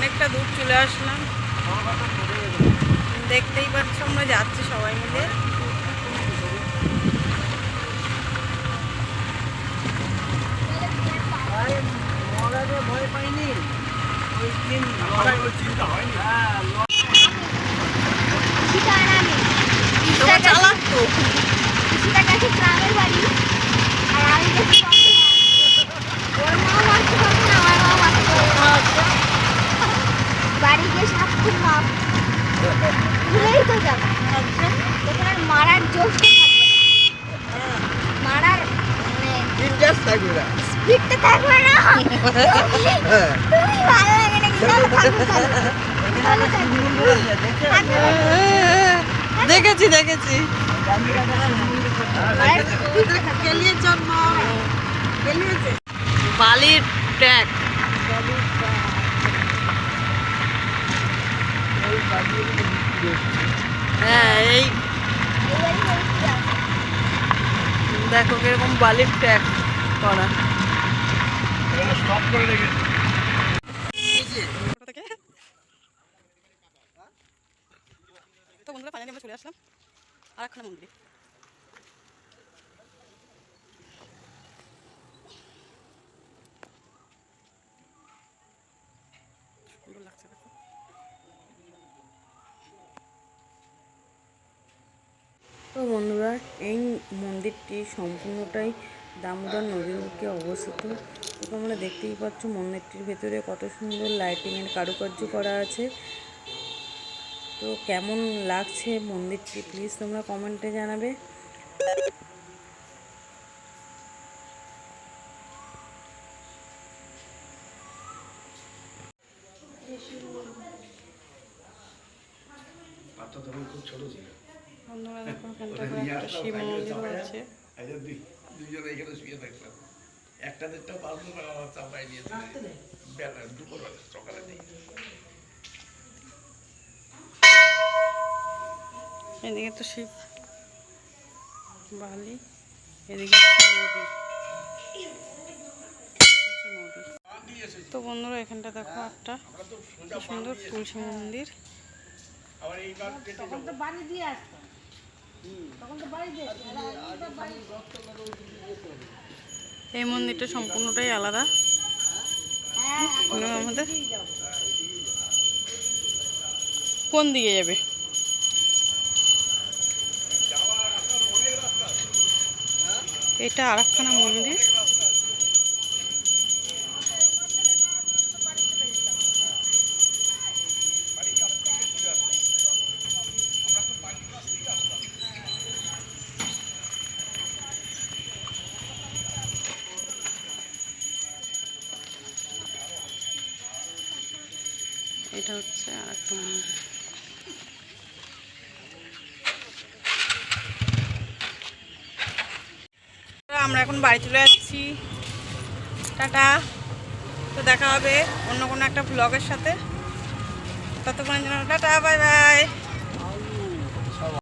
অনেকটা দূর চলে আসলাম। দেখতেই পাচ্ছ আমরা যাচ্ছি সবাই মিলে। ভয় পাইনি ওই দিন তোমার চালাক তো। গ্রামের বাড়ি। আর আমি ভুলেই তো যাব। তখন আর মারার জোশ মারার মানে স্পিডটা থাকবে না। হ্যাঁ তুমি ভালো লাগে না দেখেছি দেখেছি। মারার স্পিডটা থাকবে বালির ট্র্যাক হ্যাঁ এই। দেখো কীরকম বালির ট্যাক করা। তো বন্ধুরা চলে আসলাম। আর একখানা মন্দিরে। তো বন্ধুরা, এই মন্দিরটি সম্পূর্ণটাই দামোদর নদীর বুকে অবস্থিত। তো তোমরা দেখতেই পাচ্ছ মন্দিরটির ভেতরে কত সুন্দর লাইটিংয়ের কারুকার্য করা আছে। তো কেমন লাগছে মন্দিরটি প্লিজ তোমরা কমেন্টে জানাবে। বন্ধুরা দেখো এখানটাতে একটা শিব মন্দিরও আছে দুজনে এখানে শুয়ে থাকলাম। একটা দেড়টা বাজলো না আমার চাপাই নিয়েছে বেলা দুপুর সকালে নেই। এদিকে তো শিব বালি এদিকে তো বন্ধুরা এখানটা দেখো একটা সুন্দর তুলসী মন্দির। আবার এইবার কেটে যাব। এই মন্দিরটা সম্পূর্ণটাই আলাদা। আমাদের। কোন দিকে যাবে? এটা আরেকখানা মন্দির। এটা হচ্ছে আর একটা মন্দির আমরা এখন বাড়ি চলে যাচ্ছি। টাটা। তো দেখা হবে অন্য কোনো একটা ব্লগের সাথে। ততক্ষণের জন্য টাটা, বাই বাই।